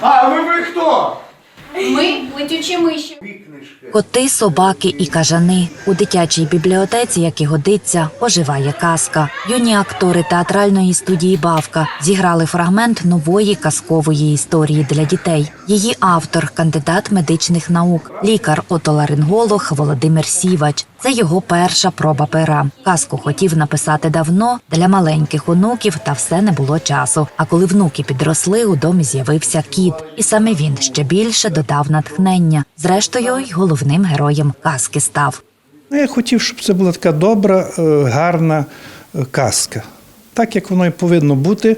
А, ви ви хто? Коти, собаки і кажани у дитячій бібліотеці, як і годиться, оживає казка. Юні актори театральної студії Бавка зіграли фрагмент нової казкової історії для дітей. Її автор, кандидат медичних наук, лікар-отоларинголог Володимир Сівач. Це його перша проба пера. Казку хотів написати давно для маленьких онуків, та все не було часу. А коли внуки підросли, у домі з'явився кіт, і саме він ще більше додав натхнення. Зрештою, й головним героєм казки став. Ну, Я хотів, щоб це була така добра, е, гарна е, казка. Так як воно і повинно бути.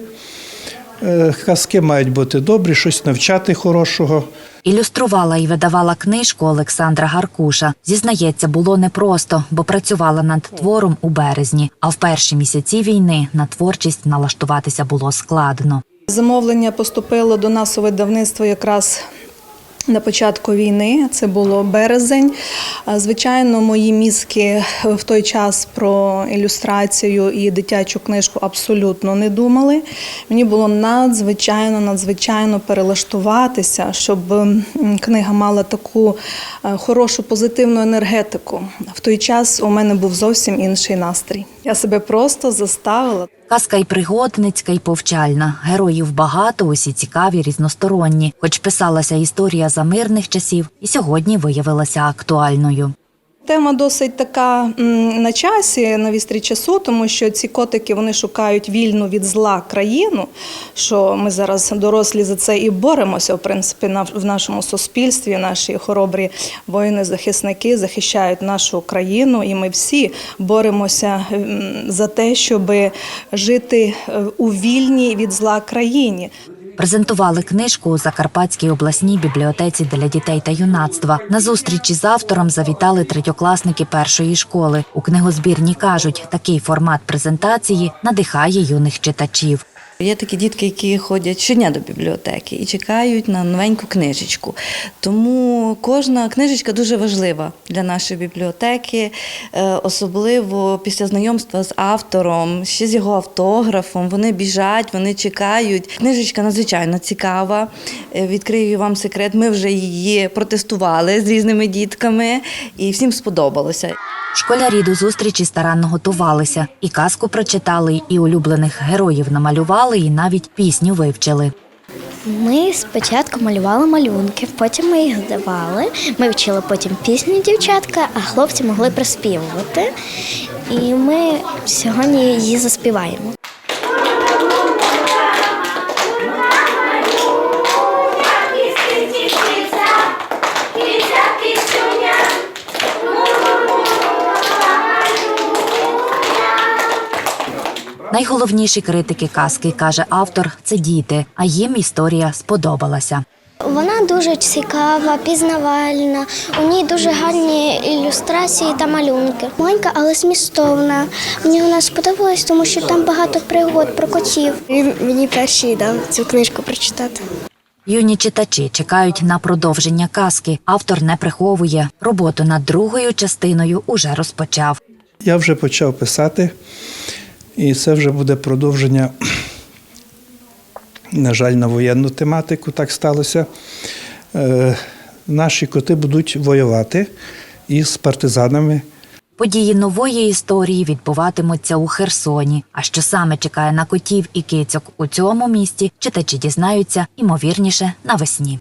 Е, Казки мають бути добрі, щось навчати хорошого. Ілюструвала і видавала книжку Олександра Гаркуша. Зізнається, було непросто, бо працювала над твором у березні. А в перші місяці війни на творчість налаштуватися було складно. Замовлення поступило до нас у видавництво якраз на початку війни. Це було березень. Звичайно, мої мізки в той час про ілюстрацію і дитячу книжку абсолютно не думали. Мені було надзвичайно, надзвичайно перелаштуватися, щоб книга мала таку е, хорошу позитивну енергетику. В той час у мене був зовсім інший настрій. Я себе просто заставила. Казка й пригодницька, й повчальна. Героїв багато, усі цікаві, різносторонні. Хоч писалася історія за мирних часів, і сьогодні виявилася актуальною. Тема досить така на часі, на вістрі часу, тому що ці котики вони шукають вільну від зла країну. Що ми зараз дорослі за це і боремося, в принципі, в нашому суспільстві. Наші хоробрі воїни-захисники захищають нашу країну, і ми всі боремося за те, щоб жити е, у вільній від зла країні. Презентували книжку у Закарпатській обласній бібліотеці для дітей та юнацтва. На зустрічі з автором завітали третьокласники першої школи. У книгозбірні кажуть, такий формат презентації надихає юних читачів. Є такі дітки, які ходять щодня до бібліотеки і чекають на новеньку книжечку. Тому кожна книжечка дуже важлива для нашої бібліотеки, е, особливо після знайомства з автором, ще з його автографом. Вони біжать, вони чекають. Книжечка надзвичайно цікава. Е, Відкрию вам секрет. Ми вже її протестували з різними дітками, і всім сподобалося. Школярі до зустрічі старанно готувалися, і казку прочитали, і улюблених героїв намалювали, і навіть пісню вивчили. Ми спочатку малювали малюнки, потім ми їх здавали. Ми вчили потім пісню дівчатка, а хлопці могли приспівувати. І ми сьогодні її заспіваємо. Найголовніші критики казки, каже автор, це діти, а їм історія сподобалася. Вона дуже цікава, пізнавальна. У ній дуже гарні ілюстрації та малюнки. Маленька, але змістовна. Мені вона сподобалась, тому що там багато пригод про котів. Він мені перший дав цю книжку прочитати. Юні читачі чекають на продовження казки. Автор не приховує. Роботу над другою частиною уже розпочав. Я вже почав писати, і це вже буде продовження, на жаль, на воєнну тематику так сталося. Е, Наші коти будуть воювати із партизанами. Події нової історії відбуватимуться у Херсоні. А що саме чекає на котів і кицьок у цьому місті, читачі дізнаються, ймовірніше, навесні.